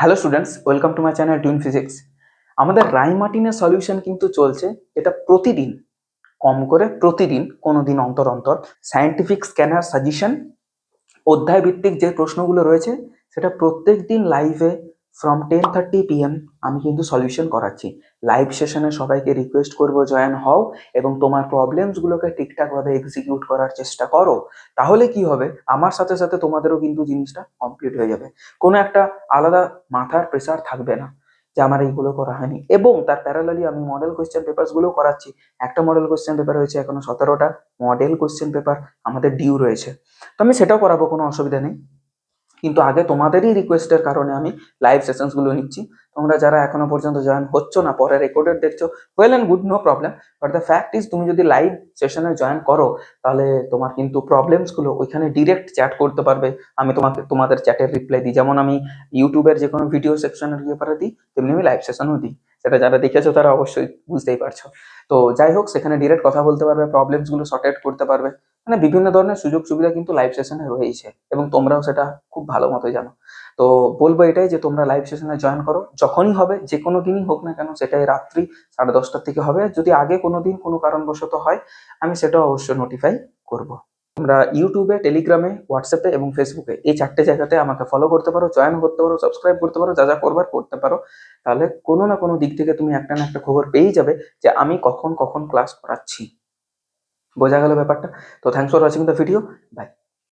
Hello students, welcome to my channel twin physics. আমাদের রাইমার্টিনের solution কিন্তু চলছে, এটা প্রতিদিন, কম করে প্রতিদিন কোনো দিন অন্তর অন্তর সায়েন্টিফিক স্ক্যানার সাজেশন অধ্যায় ভিত্তিক যে প্রশ্নগুলো রয়েছে, সেটা প্রত্যেক দিন লাইভে ফ্রম টেন থার্টি পিএম আমি কিন্তু সলিউশন করাচ্ছি। লাইভ সেশনে সবাইকে রিকোয়েস্ট করব জয়েন হও এবং তোমার প্রবলেমসগুলোকে ঠিকঠাকভাবে এক্সিকিউট করার চেষ্টা করো। তাহলে কি হবে? আমার সাথে সাথে তোমাদেরও কিন্তু জিনিসটা কমপ্লিট হয়ে যাবে। কোনো একটা আলাদা মাথার প্রেসার থাকবে না যে আমার এইগুলো করা হয়নি। এবং তার প্যারালালি আমি মডেল কোয়েশ্চেন পেপারসগুলো করাচ্ছি। একটা মডেল কোয়েশ্চেন পেপার হয়েছে এখনও সতেরোটা। মডেল কোয়েশ্চেন পেপার আমাদের ডিউ রয়েছে। তো আমি সেটাও করাবো, কোনো অসুবিধা নেই। কিন্তু আগে তোমাদেরই রিকোয়েস্টের কারণে আমি লাইভ সেশনসগুলো নিচ্ছি। তোমরা যারা এখনও পর্যন্ত জয়েন হচ্ছ না, পরে রেকর্ডেড দেখছ well and good no problem but the fact is তুমি যদি লাইভ সেশনে জয়েন করো, তাহলে তোমার কিন্তু প্রবলেমসগুলো ওইখানে ডিরেক্ট চ্যাট করতে পারবে। আমি তোমাকে, তোমাদের চ্যাটের রিপ্লাই দিই। যেমন আমি ইউটিউবের যে কোনো ভিডিও সেকশনের ব্যাপারে দিই, তেমনি আমি লাইভ সেশনও দিই। সেটা যারা দেখেছ, তারা অবশ্যই বুঝতেই পারছ। তো যাই হোক, সেখানে ডিরেক্ট কথা বলতে পারবে প্রবলেমসগুলো সর্ট আউট করতে পারবে। মানে বিভিন্ন ধরনের সুযোগ সুবিধা কিন্তু লাইভ সেশনে রয়েছে এবং তোমরাও সেটা খুব ভালো মতো জানো। তো বলব এটাই যে তোমরা লাইভ সেশনে জয়েন করো, যখনই হবে, যে কোনো দিনই হোক না কেন সেটাই রাত্রি সাড়ে দশটার থেকে হবে। যদি আগে কোনো দিন কোনো কারণবশত হয়, আমি সেটাও অবশ্যই নোটিফাই করব। তোমরা ইউটিউবে, টেলিগ্রামে, হোয়াটসঅ্যাপে এবং ফেসবুকে এই চারটে জায়গাতে আমাকে ফলো করতে পারো জয়েন করতে পারো সাবস্ক্রাইব করতে পারো, যা যা করবার করতে পারো। তাহলে কোনো না কোনো দিক থেকে তুমি একটা না একটা খবর পেয়েই যাবে যে আমি কখন কখন ক্লাস করাচ্ছি বোঝা গেল ব্যাপারটা। তো thanks for watching the video bye